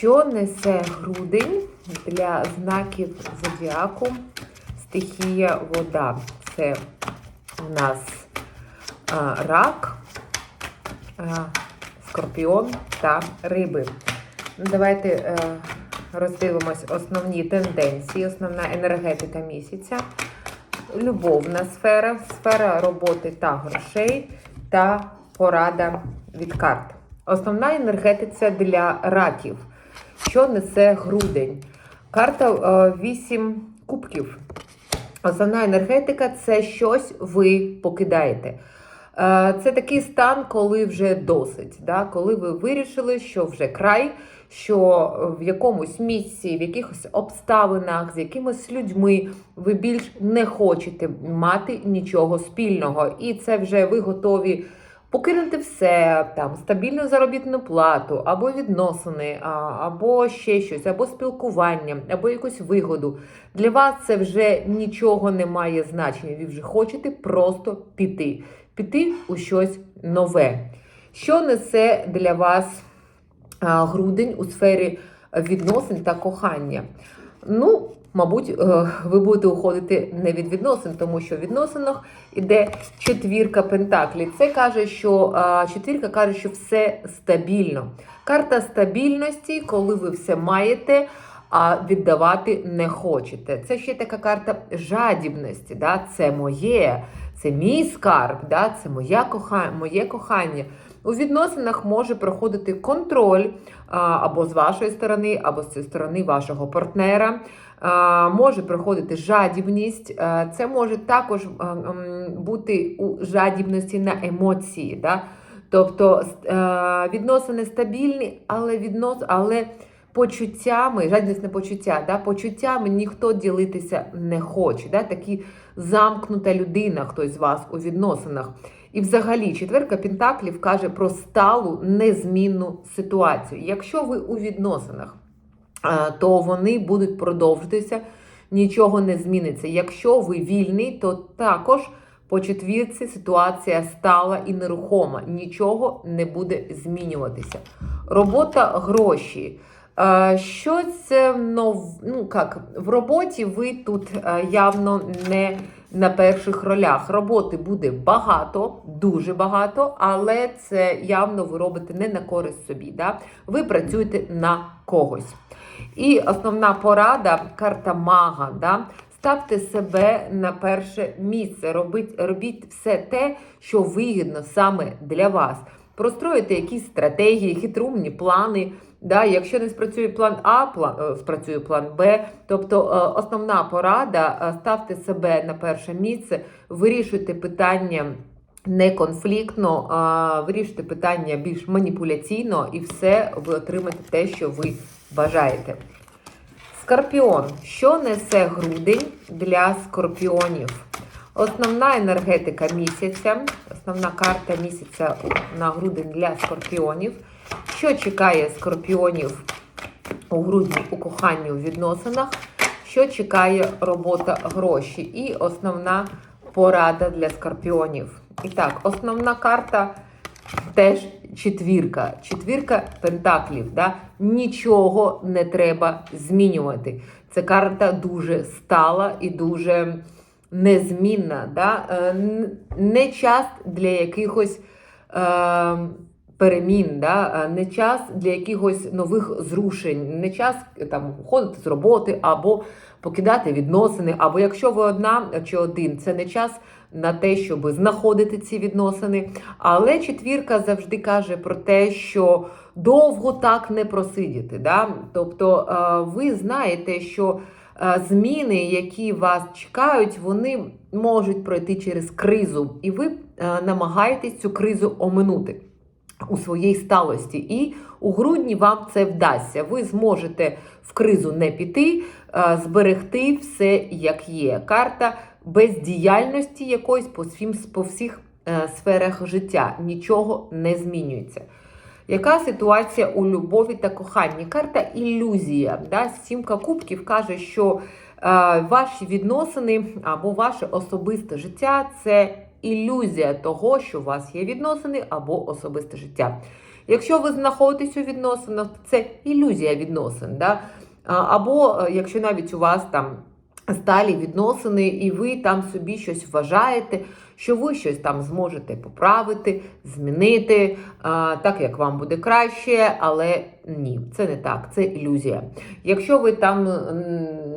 Що несе грудень для знаків зодіаку? Стихія вода. Це у нас рак, скорпіон та риби. Ну, Давайте е, роздивимось основні тенденції, основна енергетика місяця, любовна сфера, сфера роботи та грошей та порада від карт. Основна енергетиця для раків. Що несе грудень? Карта 8 кубків. Основна енергетика це щось ви покидаєте. Е, Це такий стан, коли вже досить, да? коли ви вирішили, що вже край, що в якомусь місці, в якихось обставинах, з якимись людьми ви більш не хочете мати нічого спільного. І це вже ви готові покинути все, там стабільну заробітну плату, або відносини, або ще щось, або спілкування, або якусь вигоду. Для вас це вже нічого не має значення. Ви вже хочете просто піти, піти у щось нове. Що несе для вас грудень у сфері відносин та кохання? Ну, мабуть, е, ви будете уходити не від відносин, тому що в відносинах іде четвірка пентаклів. Це каже, що четвірка каже, що все стабільно. Карта стабільності, коли ви все маєте, а віддавати не хочете. Це ще така карта жадібності. Да? Це моє, це мій скарб, да? це моя коха... моє кохання. У відносинах може проходити контроль або з вашої сторони, або з сторони вашого партнера. Може проходити жадібність. Це може також бути у жадібності на емоції. Да? Тобто е, відносини стабільні, але віднос, але почуттями, жадібність не почуття, да? почуттями ніхто ділитися не хоче. Да? Такі замкнута людина, хтось з вас у відносинах. І взагалі, четверка Пентаклів каже про сталу незмінну ситуацію. Якщо ви у відносинах, е, то вони будуть продовжитися, нічого не зміниться. Якщо ви вільний, то також по четвірці ситуація стала і нерухома, нічого не буде змінюватися. Робота гроші. Е, Щось е, ну, як, в роботі ви тут явно не на перших ролях. Роботи буде багато, дуже багато, але це явно ви робите не на користь собі. Да? Ви працюєте на когось. І основна порада карта мага. Да? Ставте себе на перше місце, робіть, робіть все те, що вигідно саме для вас. Простроїте якісь стратегії, хитрумні плани. Да, якщо не спрацює план А, план, е, спрацює план Б. Тобто е, основна порада е, ставте себе на перше місце, вирішуйте питання не конфліктно, а вирішуйте питання більш маніпуляційно, і все ви отримаєте те, що ви бажаєте. Скорпіон. Що несе грудень для скорпіонів? Основна енергетика місяця, основна карта місяця на грудень для скорпіонів. Що чекає скорпіонів у грудні у коханні у відносинах? Що чекає робота гроші? І основна порада для скорпіонів. І так, основна карта теж четвірка. Четвірка пентаклів. Да? Нічого не треба змінювати. Це карта дуже стала і дуже незмінна. Да? Е, Не час для якихось. Е, Перемін, да? е, не час для якихось нових зрушень, не час е, там уходити з роботи або покидати відносини. Або якщо ви одна чи один, це не час на те, щоб знаходити ці відносини. Але четвірка завжди каже про те, що довго так не просидіти. Да? Тобто е, ви знаєте, що е, зміни, які вас чекають, вони можуть пройти через кризу, і ви е, намагаєтесь цю кризу оминути у своїй сталості. І у грудні вам це вдасться. Ви зможете в кризу не піти, е, зберегти все як є. Карта бездіяльності якоїсь по, всім, по всіх е, сферах життя. Нічого не змінюється. Яка ситуація у любові та коханні? Карта ілюзія. Да? Сімка кубків каже, що е, ваші відносини або ваше особисте життя це ілюзія того, що у вас є відносини або особисте життя. Якщо ви знаходитесь у відносинах, це ілюзія відносин. Да? Або е, якщо навіть у вас там сталі відносини, і ви там собі щось вважаєте, що ви щось там зможете поправити, змінити, так як вам буде краще, але ні, це не так, це ілюзія. Якщо ви там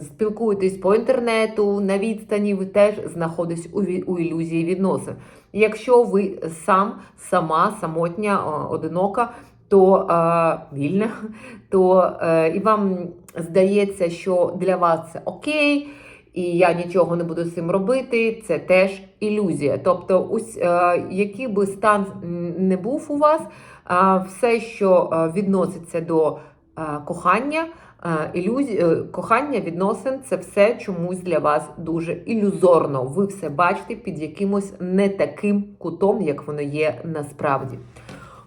спілкуєтесь по інтернету, на відстані, ви теж знаходитесь у, у ілюзії відносин. Якщо ви сам, сама, самотня, одинока, то е, вільна, то е, і вам здається, що для вас це окей, і я нічого не буду з цим робити, це теж ілюзія. Тобто, ось, е, який би стан не був у вас, е, все, що е, відноситься до е, кохання, ілюзі... е, кохання, відносин, це все чомусь для вас дуже ілюзорно. Ви все бачите під якимось не таким кутом, як воно є насправді.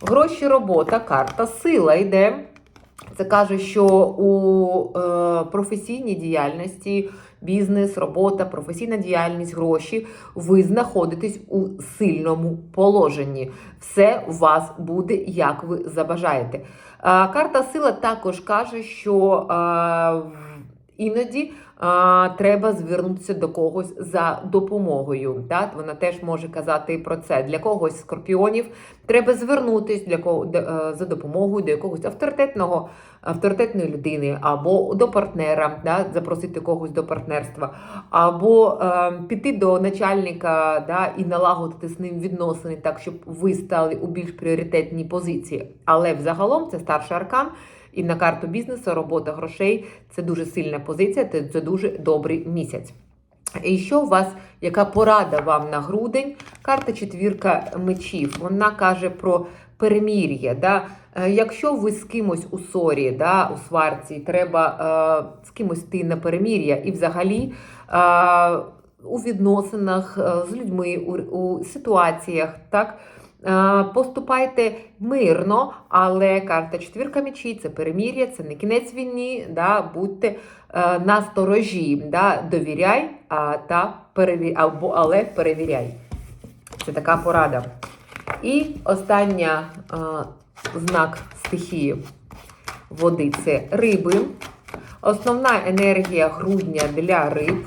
Гроші, робота, карта, сила йде. Це каже, що у е, професійній діяльності, бізнес, робота, професійна діяльність, гроші, ви знаходитесь у сильному положенні. Все у вас буде, як ви забажаєте. Карта сила також каже, що іноді а, треба звернутися до когось за допомогою. Так? Вона теж може казати про це. Для когось скорпіонів треба звернутися для кого, е, за допомогою до якогось авторитетного, авторитетної людини, або до партнера, да? запросити когось до партнерства, або е, піти до начальника да? і налагодити з ним відносини так, щоб ви стали у більш пріоритетній позиції. Але взагалом це старший аркан. І на карту бізнесу, робота грошей це дуже сильна позиція, це, дуже добрий місяць. І що у вас, яка порада вам на грудень? Карта четвірка мечів. Вона каже про перемір'я. Да? Е, Якщо ви з кимось у ссорі, да, у сварці, треба е, з кимось йти на перемір'я і взагалі. Е, у відносинах е, з людьми, у, у ситуаціях, так Поступайте мирно, але карта четвірка мечі це перемір'я, це не кінець війни. Да, будьте е, на сторожі, да, довіряй, а, та перевір... або, але перевіряй. Це така порада. І остання е, знак стихії води це риби. Основна енергія грудня для риб.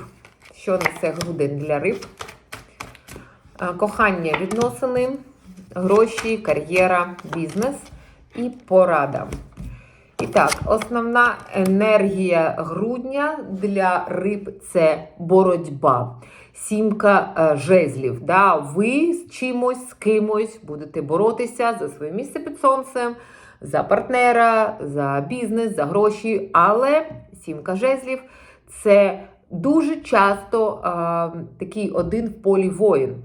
Що несе грудень для риб? Е, Кохання відносини, гроші, кар'єра, бізнес і порада. І так, основна енергія грудня для риб це боротьба. Сімка е, жезлів. Да? Ви з чимось, з кимось будете боротися за своє місце під сонцем, за партнера, за бізнес, за гроші. Але сімка жезлів це дуже часто е, такий один в полі воїн.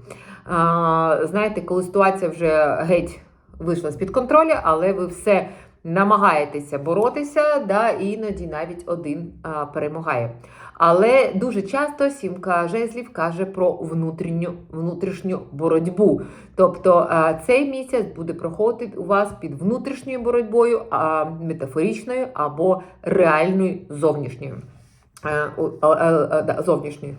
А, знаєте, коли ситуація вже геть вийшла з-під контролю, але ви все намагаєтеся боротися, да, іноді навіть один а, перемагає. Але дуже часто сімка жезлів каже про внутрішню, внутрішню боротьбу. Тобто а, цей місяць буде проходити у вас під внутрішньою боротьбою, а, метафоричною або реальною зовнішньою. Е, е, е, зовнішньою.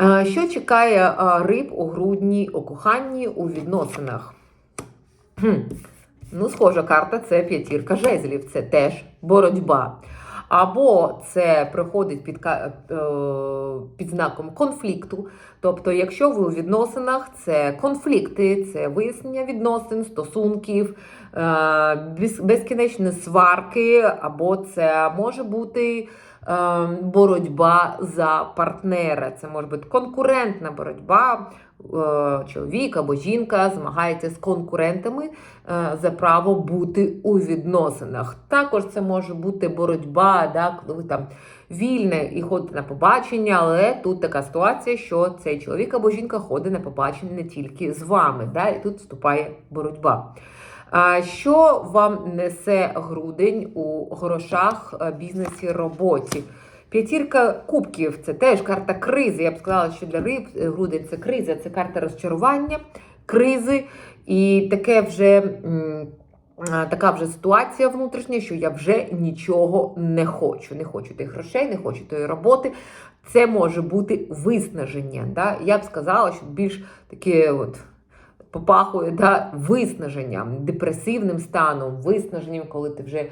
Е, Що чекає е, риб у грудні, у коханні, у відносинах? Ну, схожа карта це п'ятірка жезлів, це теж боротьба. Або це приходить під, е, під знаком конфлікту. Тобто, якщо ви у відносинах, це конфлікти, це вияснення відносин, стосунків, е, безкінечні сварки, або це може бути е, боротьба за партнера. Це може бути конкурентна боротьба. Е, Чоловік або жінка змагається з конкурентами е, за право бути у відносинах. Також це може бути боротьба, да, коли ви там вільне і ходите на побачення, але тут така ситуація, що цей чоловік або жінка ходить на побачення не тільки з вами, да, і тут вступає боротьба. Що вам несе грудень у грошах, е, бізнесі, роботі? П'ятірка кубків це теж карта кризи. Я б сказала, що для риб е, грудень це криза, це карта розчарування, кризи. І таке вже така вже ситуація внутрішня, що я вже нічого не хочу. Не хочу тих грошей, не хочу тої роботи. Це може бути виснаження. Да? Я б сказала, що більш таке от попахує да, виснаженням, депресивним станом, виснаженням, коли ти вже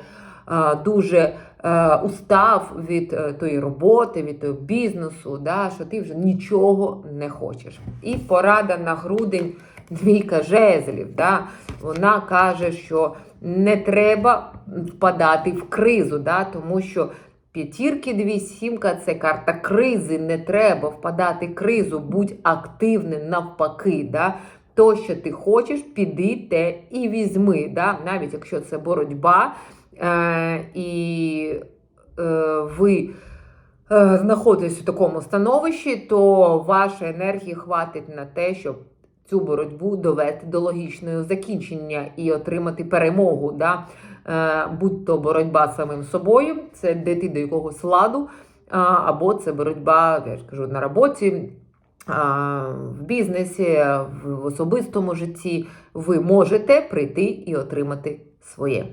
дуже е, устав від е, тої роботи, від того бізнесу, да, що ти вже нічого не хочеш. І порада на грудень двійка жезлів. Да, вона каже, що не треба впадати в кризу, да, тому що п'ятірки, дві, сімка це карта кризи. Не треба впадати в кризу, будь активним навпаки. Да? То, що ти хочеш, піди те і візьми. Да? Навіть якщо це боротьба, е, і е, ви е, знаходитесь у такому становищі, то вашої енергії хватить на те, щоб цю боротьбу довести до логічного закінчення і отримати перемогу. Да? Е, будь то боротьба з самим собою, це дійти до якогось ладу, або це боротьба, я ж кажу, на роботі. В бізнесі, в особистому житті ви можете прийти і отримати своє.